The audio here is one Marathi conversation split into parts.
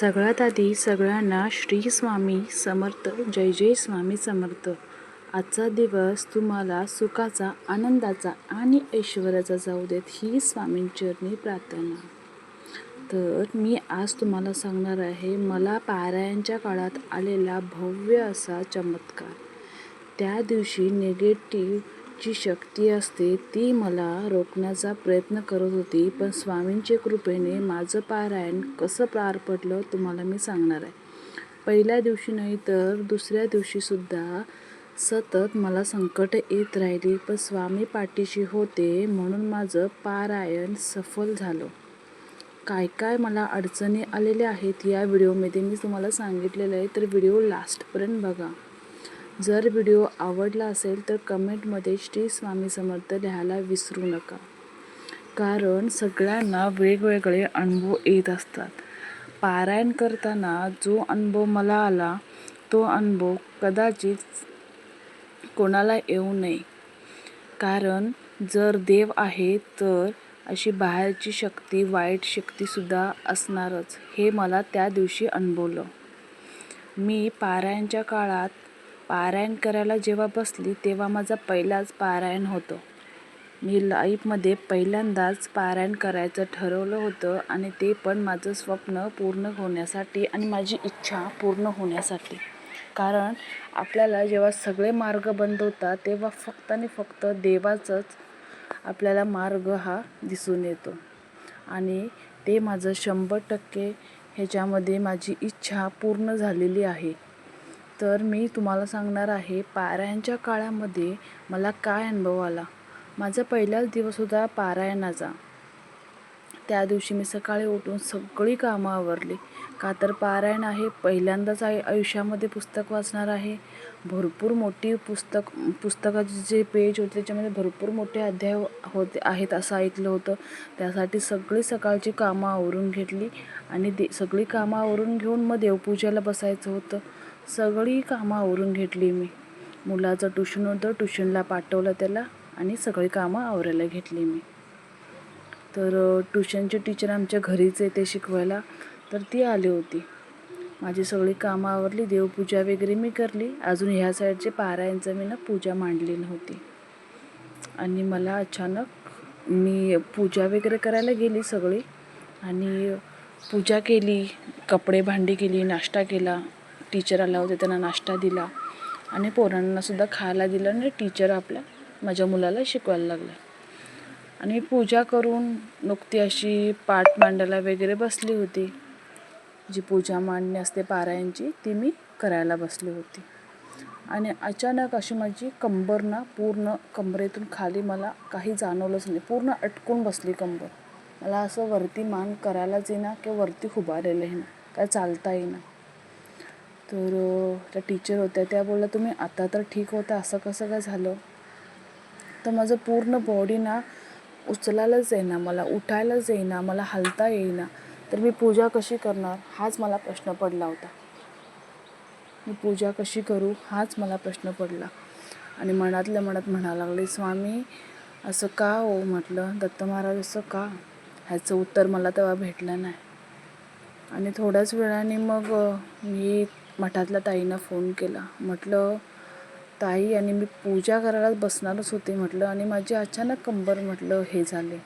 सगळ्यात आधी सगळ्यांना श्री स्वामी समर्थ जय जय स्वामी समर्थ. आजचा दिवस तुम्हाला सुखाचा आनंदाचा आणि ऐश्वर्याचा जाऊ देत ही स्वामींचरणी प्रार्थना. तर मी आज तुम्हाला सांगणार आहे मला पारायणच्या काळात आलेला भव्य असा चमत्कार. त्या दिवशी निगेटिव्ह जी शक्ती असते ती मला रोखण्याचा प्रयत्न करत होती पण स्वामींच्या कृपेने माझं पारायण कसं पार पडलं तुम्हाला मी सांगणार आहे. पहिल्या दिवशी नाही तर दुसऱ्या दिवशीसुद्धा सतत मला संकट येत राहिली पण स्वामी पाठीशी होते म्हणून माझं पारायण सफल झालं. काय काय मला अडचणी आलेल्या आहेत या व्हिडिओमध्ये मी तुम्हाला सांगितलेलं आहे तर व्हिडिओ लास्टपर्यंत बघा. जर व्हिडिओ आवडला असेल तर कमेंटमध्ये श्री स्वामी समर्थ लिहायला विसरू नका. कारण सगळ्यांना वेगवेगळे अनुभव येत असतात. पारायण करताना जो अनुभव मला आला तो अनुभव कदाचित कोणाला येऊ नये. कारण जर देव आहे तर अशी बाहेरची शक्ती वाईट शक्तीसुद्धा असणारच हे मला त्या दिवशी अनुभवलं. मी पारायणच्या काळात पारायण करायला जेव्हा बसली तेव्हा माझा पहिलाच पारायण होतं. मी लाईफमध्ये पहिल्यांदाच पारायण करायचं ठरवलं होतं आणि ते पण माझं स्वप्न पूर्ण होण्यासाठी आणि माझी इच्छा पूर्ण होण्यासाठी. कारण आपल्याला जेव्हा सगळे मार्ग बंद होतात तेव्हा फक्त आणि फक्त देवाचाच आपल्याला मार्ग हा दिसून येतो. आणि ते माझं शंभर टक्के ह्याच्यामध्ये माझी इच्छा पूर्ण झालेली आहे. तर मी तुम्हाला सांगणार आहे पारायणच्या काळामध्ये मला काय अनुभव आला. माझा पहिलाच दिवस होता पारायणाचा. त्या दिवशी मी सकाळी उठून सगळी कामं आवरली. का तर पारायण आहे पहिल्यांदाच आहे आयुष्यामध्ये पुस्तक वाचणार आहे. भरपूर मोठी पुस्तक पुस्तकाचे जे पेज होते त्याच्यामध्ये भरपूर मोठे अध्याय होते आहेत असं ऐकलं होतं. त्यासाठी सगळी सकाळची कामं आवरून घेतली आणि दे सगळी कामं आवरून घेऊन मग देवपूजेला बसायचं होतं. सगळी कामं आवरून घेतली मी. मुलाचं ट्युशन होतं ट्युशनला पाठवलं त्याला आणि सगळी कामं आवरायला घेतली मी. तर ट्युशनचे टीचर आमच्या घरीच येते शिकवायला. तर ती आली होती. माझी सगळी कामं आवरली देवपूजा वगैरे मी करली. अजून ह्या साईडचे पारायणचं मी ना पूजा मांडली नव्हती. आणि मला अचानक मी पूजा वगैरे करायला गेली सगळी. आणि पूजा केली कपडे भांडी केली नाश्ता केला. टीचर आला होते त्यांना नाश्ता दिला आणि पोरांनासुद्धा खायला दिलं आणि टीचर आपल्या माझ्या मुलाला शिकवायला लागल्या आणि पूजा करून नुकती अशी पाठ मांडायला वगैरे बसली होती. जी पूजा मांडणी असते पारायणची ती मी करायला बसली होती. आणि अचानक अशी माझी कंबर ना पूर्ण कंबरेतून खाली मला काही जाणवलंच नाही. पूर्ण अटकून बसली कंबर. मला असं वरती मान करायलाच येईना किंवा वरती उभारलेलं आहे ना काय चालता येईना. तर त्या टीचर होत्या त्या बोलल्या तुम्ही आता तर ठीक होता असं कसं काय झालं? तर माझं पूर्ण बॉडी ना उचलायलाच येईना मला उठायलाच येईना मला हलता येईना. तर मी पूजा कशी करणार हाच मला प्रश्न पडला होता. मी पूजा कशी करू हाच मला प्रश्न पडला. आणि मनातल्या मनात म्हणा लागले स्वामी असं का हो? म्हटलं दत्त महाराज असं का? ह्याचं उत्तर मला तेव्हा भेटलं नाही. आणि थोड्याच वेळाने मग मी मठातल्या ताईंना फोन केला. म्हटलं ताई आणि मी पूजा करायला बसणारच होते म्हटलं आणि माझे अचानक कंबर म्हटलं हे झाले.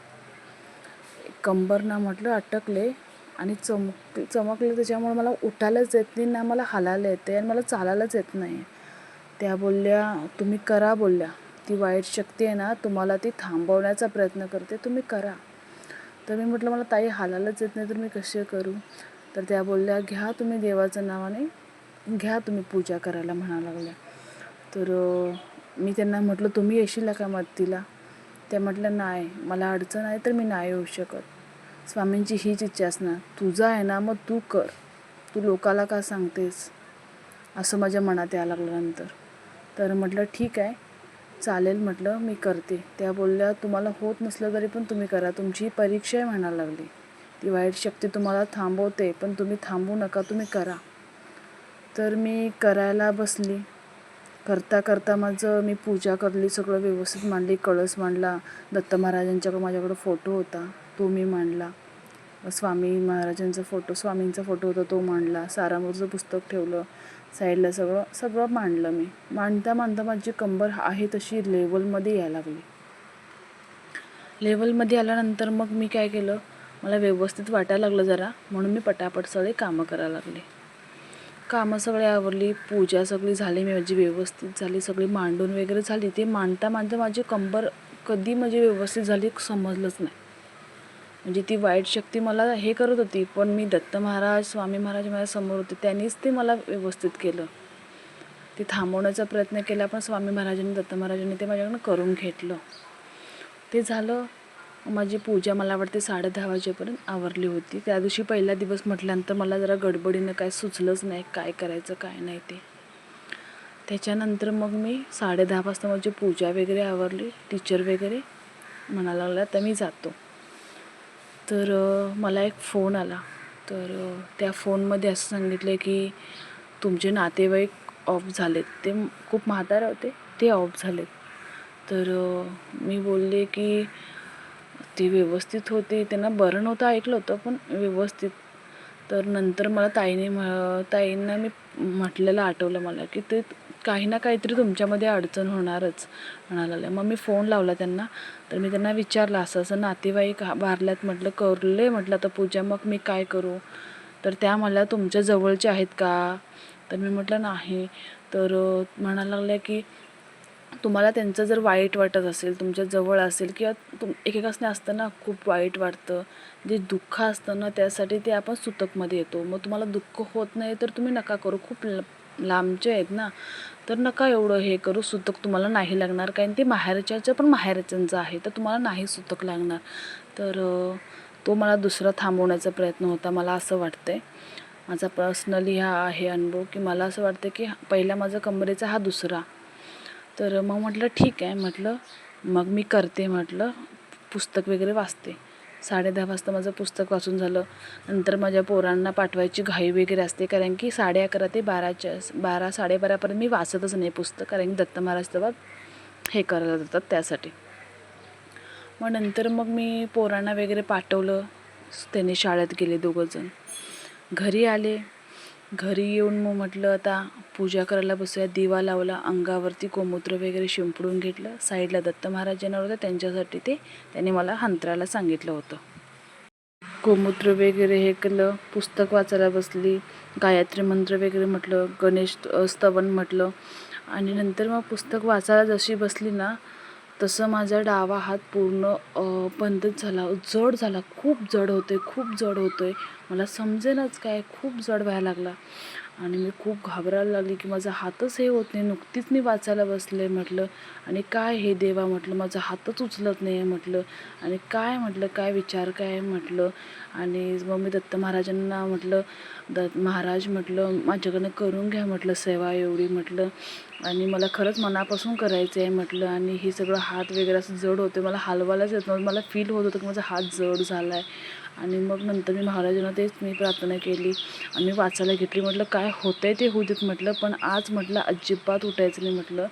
कंबर ना म्हटलं अटकले आणि चमक चमकले त्याच्यामुळे मला उठायलाच येत नाही ना मला हालायला येते आणि मला चालायलाच येत नाही. त्या बोलल्या तुम्ही करा बोलल्या. ती वाईट शक्ती आहे ना तुम्हाला ती थांबवण्याचा प्रयत्न करते तुम्ही करा. तर मी म्हटलं मला ताई हालायलाच येत नाही तर मी कसे करू? तर त्या बोलल्या घ्या तुम्ही देवाचं नावाने घ्या तुम्ही पूजा करायला म्हणा लागल्या. तर मी त्यांना म्हटलं तुम्ही येशील का मदतीला? त्या म्हटलं नाही मला अडचण आहे तर मी नाही येऊ शकत. स्वामींची हीच इच्छा असणार. तुझा आहे ना मग तू कर. तू लोकाला का सांगतेस? असं माझ्या मनात यायला लागल्यानंतर. तर म्हटलं ठीक आहे. चालेल म्हटलं मी करते. त्या बोलल्या तुम्हाला होत नसलं तरी पण तुम्ही करा. तुमची परीक्षा आहे म्हणायला लागली. ती वाईट शक्ती तुम्हाला थांबवते पण तुम्ही थांबू नका तुम्ही करा. तर मी करायला बसली. करता करता माझं मी पूजा करली सगळं व्यवस्थित मांडली कळस मांडला. दत्त महाराजांच्याकडं माझ्याकडं फोटो होता तो मी मांडला. स्वामी महाराजांचा फोटो स्वामींचा फोटो होता तो मांडला. सारामूरचं पुस्तक ठेवलं साईडला सगळं सगळं मांडलं मी. मांडता मांडता माझी कंबर आहे तशी लेवलमध्ये यायला लागली. लेवलमध्ये आल्यानंतर मग मी काय केलं? मला व्यवस्थित वाटायला लागलं जरा म्हणून मी पटापट सगळे कामं करायला लागले. कामं सगळी आवरली पूजा सगळी झाली मी माझी व्यवस्थित झाली सगळी मांडून वगैरे झाली. ते मांडता मांडता माझी कंबर कधी म्हणजे व्यवस्थित झाली समजलंच नाही. म्हणजे ती वाईट शक्ती मला हे करत होती पण मी दत्त महाराज स्वामी महाराज माझ्यासमोर होते त्यांनीच ते मला व्यवस्थित केलं. ते थांबवण्याचा प्रयत्न केला पण स्वामी महाराजांनी दत्त महाराजांनी ते माझ्याकडनं करून घेतलं. ते झालं माझी पूजा मला वाटते साडे दहा वाजेपर्यंत आवरली होती. त्या दिवशी पहिला दिवस म्हटल्यानंतर मला जरा गडबडीनं काय सुचलंच नाही काय करायचं काय नाही ते. त्याच्यानंतर मग मी साडे दहा वाजता माझी पूजा वगैरे आवरली टीचर वगैरे म्हणायला लागला तर मी जातो. तर मला एक फोन आला. तर त्या फोनमध्ये असं सांगितलं की तुमचे नातेवाईक ऑफ झालेत. ते खूप म्हातारे होते ते ऑफ झालेत. तर मी बोलले की ती व्यवस्थित होती. त्यांना बरं नव्हतं ऐकलं होतं पण व्यवस्थित. तर नंतर मला ताईने म्ह ताईंना मी म्हटलेलं आठवलं मला की ते काही ना काहीतरी तुमच्यामध्ये अडचण होणारच म्हणाला मग मी फोन लावला त्यांना तर मी त्यांना विचारलं असं असं नातेवाईक हा- म्हटलं करले म्हटलं आता पूजा मग मी काय करू? तर त्या मला तुमच्या जवळचे आहेत का? तर मी म्हटलं नाही. तर म्हणायला लागल्या की तुम्हाला त्यांचं जर वाईट वाटत असेल तुमच्या जवळ असेल किंवा तुम एकेकासने असतं ना खूप वाईट वाटतं जे दुःख असतं ना त्यासाठी ते आपण सुतकमध्ये येतो. मग तुम्हाला दुःख होत नाही तर तुम्ही नका करू. खूप ल लांबचे आहेत ना. तर नका एवढं हे करू. सुतक तुम्हाला नाही लागणार. कारण ते माहेरच्याचं पण माहेरच्यांचं आहे. तर तुम्हाला नाही सुतक लागणार. तर तो मला दुसरा थांबवण्याचा प्रयत्न होता मला असं वाटतंय. माझा पर्सनली हा आहे अनुभव की मला असं वाटतं की पहिला माझा कमरेचा हा दुसरा. तर मग म्हटलं ठीक आहे. म्हटलं मग मी करते. म्हटलं पुस्तक वगैरे वाचते. साडे दहा वाजता माझं पुस्तक वाचून झालं. नंतर माझ्या पोरांना पाठवायची घाई वगैरे असते कारण की साडे अकरा ते बाराच्या बारा साडेबारापर्यंत मी वाचतच नाही पुस्तक कारण की दत्त महाराज तेव्हा हे करायला जातात त्यासाठी. मग नंतर मग मी पोरांना वगैरे पाठवलं. त्यांनी शाळेत गेले दोघंजण. घरी आले. घरी येऊन मग म्हटलं आता पूजा करायला बसूया. दिवा लावला अंगावरती गोमूत्र वगैरे शिंपडून घेतलं. साईडला दत्त महाराज येणार होतं त्यांच्यासाठी ते त्यांनी मला हंतराला सांगितलं होतं. गोमूत्र वगैरे हे केलं पुस्तक वाचायला बसली गायत्री मंत्र वगैरे म्हटलं गणेश स्तवन म्हटलं. आणि नंतर मग पुस्तक वाचायला जशी बसली ना तसं माझा डावा हात पूर्ण अ, बंदच झाला जड झाला खूप जड होते खूप जड होतोय मला समजेलच काय खूप जड व्हायला लागला. आणि मी खूप घाबरायला लागली की माझा हातच हे होत नाही. नुकतीच मी वाचायला बसले म्हटलं आणि काय हे देवा? म्हटलं माझा हातच उचलत नाही आहे म्हटलं. आणि काय? म्हटलं काय विचार काय? म्हटलं. आणि मग मी दत्त महाराजांना म्हटलं दत्त महाराज म्हटलं माझ्याकडनं करून घ्या म्हटलं सेवा एवढी म्हटलं. आणि मला खरंच मनापासून करायचं आहे म्हटलं. आणि हे सगळं हात वगैरे असं जड होते मला हलवायलाच येत नव्हतं. मला फील होत होतं की माझा हात जड झाला आहे आणि मग नंतर मी महाराजांना तेच मी प्रार्थना केली. आणि वाचायला घेतली. म्हटलं काय होतं आहे ते होऊ देत? म्हटलं पण आज म्हटलं अजिबात उठायचं नाही म्हटलं.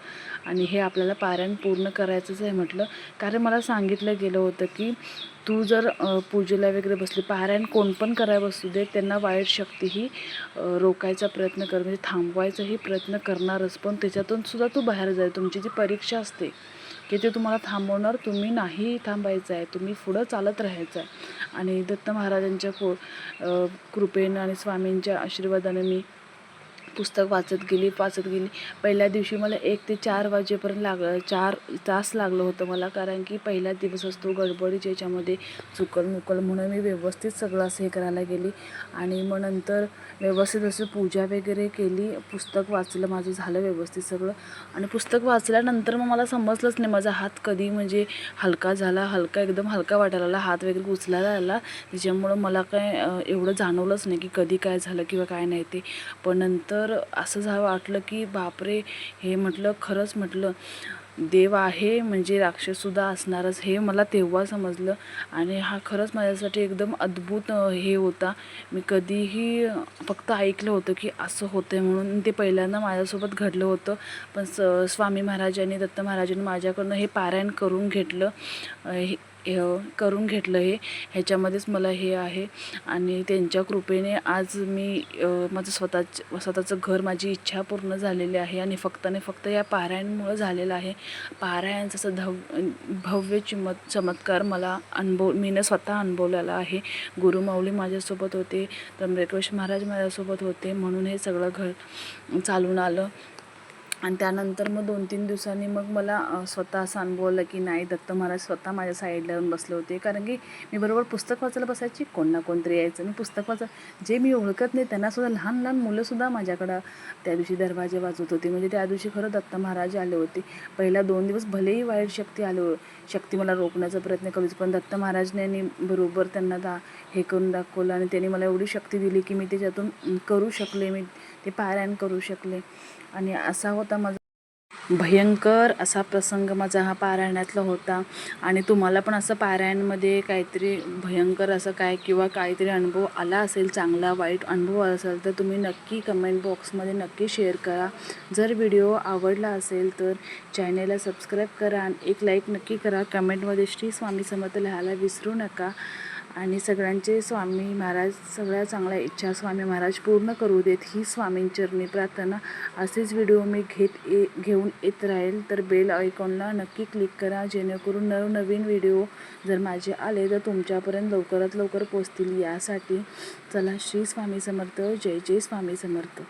आणि हे आपल्याला पारायण पूर्ण करायचंच आहे म्हटलं. कारण मला सांगितलं गेलं होतं की तू जर पूजेला वगैरे बसली पारायण कोण पण करायला बसू दे त्यांना वाईट शक्ती ही रोकायचा प्रयत्न कर. म्हणजे थांबवायचाही प्रयत्न करणारच. पण त्याच्यातून सुद्धा तू बाहेर जाय. तुमची जी परीक्षा असते की ते तुम्हाला थांबवणार तुम्ही नाही थांबायचं आहे तुम्ही पुढं चालत राहायचं आहे आणि दत्त महाराजांच्या को कृपेनं आणि स्वामींच्या आशीर्वादाने मी पुस्तक वाचत गेली वाचत गेली. पहिल्या दिवशी मला एक ते चार वाजेपर्यंत लाग चार तास लागलं होतं मला कारण की पहिला दिवस असतो गडबडीच्या याच्यामध्ये चुकल मुकल म्हणून मी व्यवस्थित सगळं असं हे करायला गेली. आणि मग नंतर व्यवस्थित असं पूजा वगैरे केली पुस्तक वाचलं माझं झालं व्यवस्थित सगळं. आणि पुस्तक वाचल्यानंतर मग मला समजलंच नाही माझा हात कधी म्हणजे हलका झाला हलका एकदम हलका वाटायला लागला हात वगैरे उचलायला आला त्याच्यामुळं मला काय एवढं जाणवलंच नाही की कधी काय झालं किंवा काय नाही ते. पण नंतर तर असं झालं वाटलं की बापरे हे म्हटलं खरंच म्हटलं देव आहे म्हणजे राक्षससुद्धा असणारच हे मला तेव्हा समजलं. आणि हा खरंच माझ्यासाठी एकदम अद्भुत हे होता. मी कधीही फक्त ऐकलं होतं की असं होतं आहे म्हणून ते पहिल्यांदा माझ्यासोबत घडलं होतं. पण स स्वामी महाराजांनी दत्त महाराजांनी माझ्याकडनं हे पारायण करून घेतलं. हे करून घेतलं हे. ह्याच्यामध्येच मला हे आहे. आणि त्यांच्या कृपेने आज मी माझं स्वतःच स्वतःचं घर माझी इच्छा पूर्ण झालेली आहे. आणि फक्त आणि फक्त या पारायणमुळं झालेलं आहे. पारायणचं असं धव भव्य चिमत चमत्कार मला अनुभव मीनं स्वतः अनुभवलेला आहे. गुरुमाऊली माझ्यासोबत होते. त्र्यंबकेश महाराज माझ्यासोबत होते. म्हणून हे सगळं घर चालून आलं. आणि त्यानंतर मग दोन तीन दिवसांनी मग मला स्वतः असं अनुभवलं की नाही दत्त महाराज स्वतः माझ्या साईडला येऊन बसले होते. कारण की मी बरोबर पुस्तक वाचायला बसायची कोण ना कोणतरी यायचं. मी पुस्तक वाचा जे मी ओळखत नाही त्यांनासुद्धा लहान लहान मुलंसुद्धा माझ्याकडं त्या दिवशी दरवाजे वाजवत होते. म्हणजे त्या दिवशी खरं दत्त महाराज आले होते. पहिला दोन दिवस भलेही वाईट शक्ती आलो शक्ती मला रोखण्याचा प्रयत्न करूच पण दत्त महाराजने बरोबर त्यांना दा हे करून दाखवलं आणि त्यांनी मला एवढी शक्ती दिली की मी त्याच्यातून करू शकले. मी ते पारायण करू शकले. आणि असा होता माझा भयंकर असा प्रसंग माझा हा पारायणातला होता. आणि तुम्हाला पण असं पारायणमध्ये काहीतरी भयंकर असं काय किंवा काहीतरी अनुभव आला असेल चांगला वाईट अनुभव असेल तर तुम्ही नक्की कमेंट बॉक्समध्ये नक्की शेअर करा. जर व्हिडिओ आवडला असेल तर चॅनेलला सबस्क्राईब करा आणि एक लाईक नक्की करा. कमेंटमध्ये श्री स्वामी समर्थ लिहायला विसरू नका. आणि सगळ्यांचे स्वामी महाराज सगळ्या चांगल्या इच्छा स्वामी महाराज पूर्ण करू देत ही स्वामींचरणी प्रार्थना. असेच व्हिडिओ मी घेत ये घेऊन येत राहील. तर बेल आयकॉनला नक्की क्लिक करा जेणेकरून नवनवीन व्हिडिओ जर माझे आले तर तुमच्यापर्यंत लवकरात लवकर पोचतील. यासाठी चला श्री स्वामी समर्थ जय जय स्वामी समर्थ.